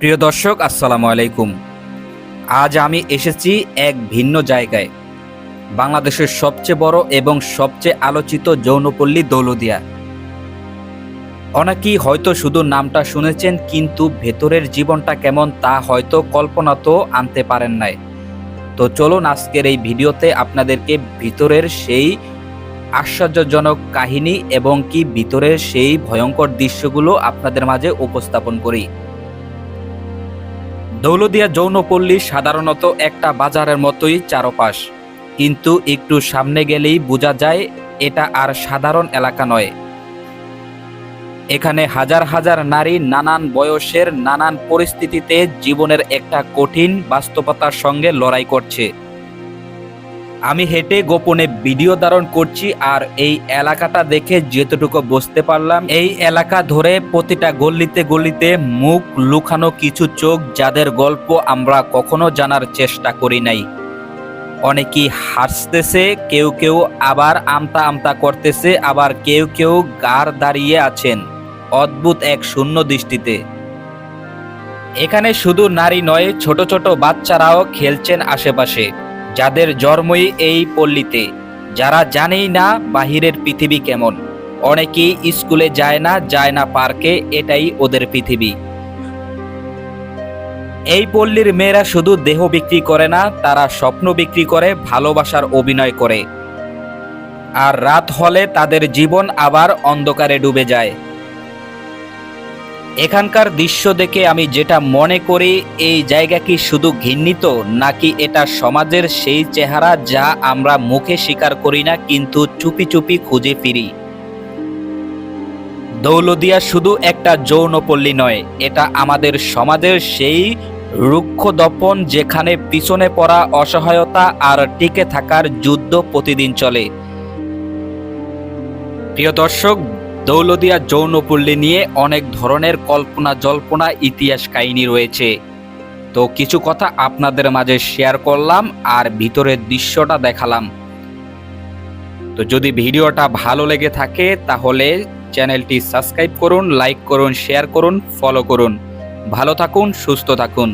প্রিয় দর্শক, আসসালামু আলাইকুম। আজ আমি এসেছি এক ভিন্ন জায়গায়, বাংলাদেশের সবচেয়ে বড় এবং সবচেয়ে আলোচিত যৌনপল্লী দৌলদিয়া। অনেকেই হয়তো শুধু নামটা শুনেছেন, কিন্তু ভেতরের জীবনটা কেমন তা হয়তো কল্পনাতেও আনতে পারেন নাই। তো চলুন আজকের এই ভিডিওতে আপনাদেরকে ভিতরের সেই আশ্চর্যজনক কাহিনী এবং কি ভিতরের সেই ভয়ঙ্কর দৃশ্যগুলো আপনাদের মাঝে উপস্থাপন করি। দৌলদিয়া যৌনপল্লী সাধারণত একটা বাজারের মতোই চারপাশ। কিন্তু একটু সামনে গেলেই বোঝা যায় এটা আর সাধারণ এলাকা নয়। এখানে হাজার হাজার নারী নানান বয়সের নানান পরিস্থিতিতে জীবনের একটা কঠিন বাস্তবতার সঙ্গে লড়াই করছে। আমি হেঁটে গোপনে ভিডিও ধারণ করছি আর এই এলাকাটা দেখে যেতটুকু বুঝতে পারলাম, এই এলাকা ধরে প্রতিটা গল্লিতে গল্লিতে মুখ লুকানো কিছু চোখ যাদের গল্প আমরা কখনো জানার চেষ্টা করি নাই। অনেকেই হাসতেছে, কেউ কেউ আবার আমতা আমতা করতেছে, আবার কেউ কেউ গার দাঁড়িয়ে আছেন অদ্ভুত এক শূন্য দৃষ্টিতে। এখানে শুধু নারী নয়, ছোট ছোট বাচ্চারাও খেলছেন আশেপাশে। যাদের জন্মই এই পল্লীতে, যারা জানেই না বাহিরের পৃথিবী কেমন। অনেকেই স্কুলে যায় না যায় না পার্কে, এটাই ওদের পৃথিবী। এই পল্লীর মেয়েরা শুধু দেহ বিক্রি করে না, তারা স্বপ্ন বিক্রি করে, ভালোবাসার অভিনয় করে। আর রাত হলে তাদের জীবন আবার অন্ধকারে ডুবে যায়। এখানকার দৃশ্য দেখে আমি যেটা মনে করি, এই জায়গা কি শুধু ঘৃণিত, নাকি এটা সমাজের সেই চেহারা যা আমরা মুখে স্বীকার করি না, কিন্তু চুপি চুপি খুঁজে ফিরি? দৌলদিয়া শুধু একটা যৌনপল্লী নয়, এটা আমাদের সমাজের সেই রুক্ষ দপন যেখানে পিছনে পড়া অসহায়তা আর টিকে থাকার যুদ্ধ প্রতিদিন চলে। প্রিয় দর্শক দৌলদিয়া যৌনপল্লী নিয়ে অনেক ধরনের কল্পনা জল্পনা ইতিহাস কাহিনী রয়েছে। তো কিছু কথা আপনাদের মাঝে শেয়ার করলাম আর ভিতরের দৃশ্যটা দেখালাম। তো যদি ভিডিওটা ভালো লেগে থাকে তাহলে চ্যানেলটি সাবস্ক্রাইব করুন লাইক করুন শেয়ার করুন ফলো করুন। ভালো থাকুন, সুস্থ থাকুন।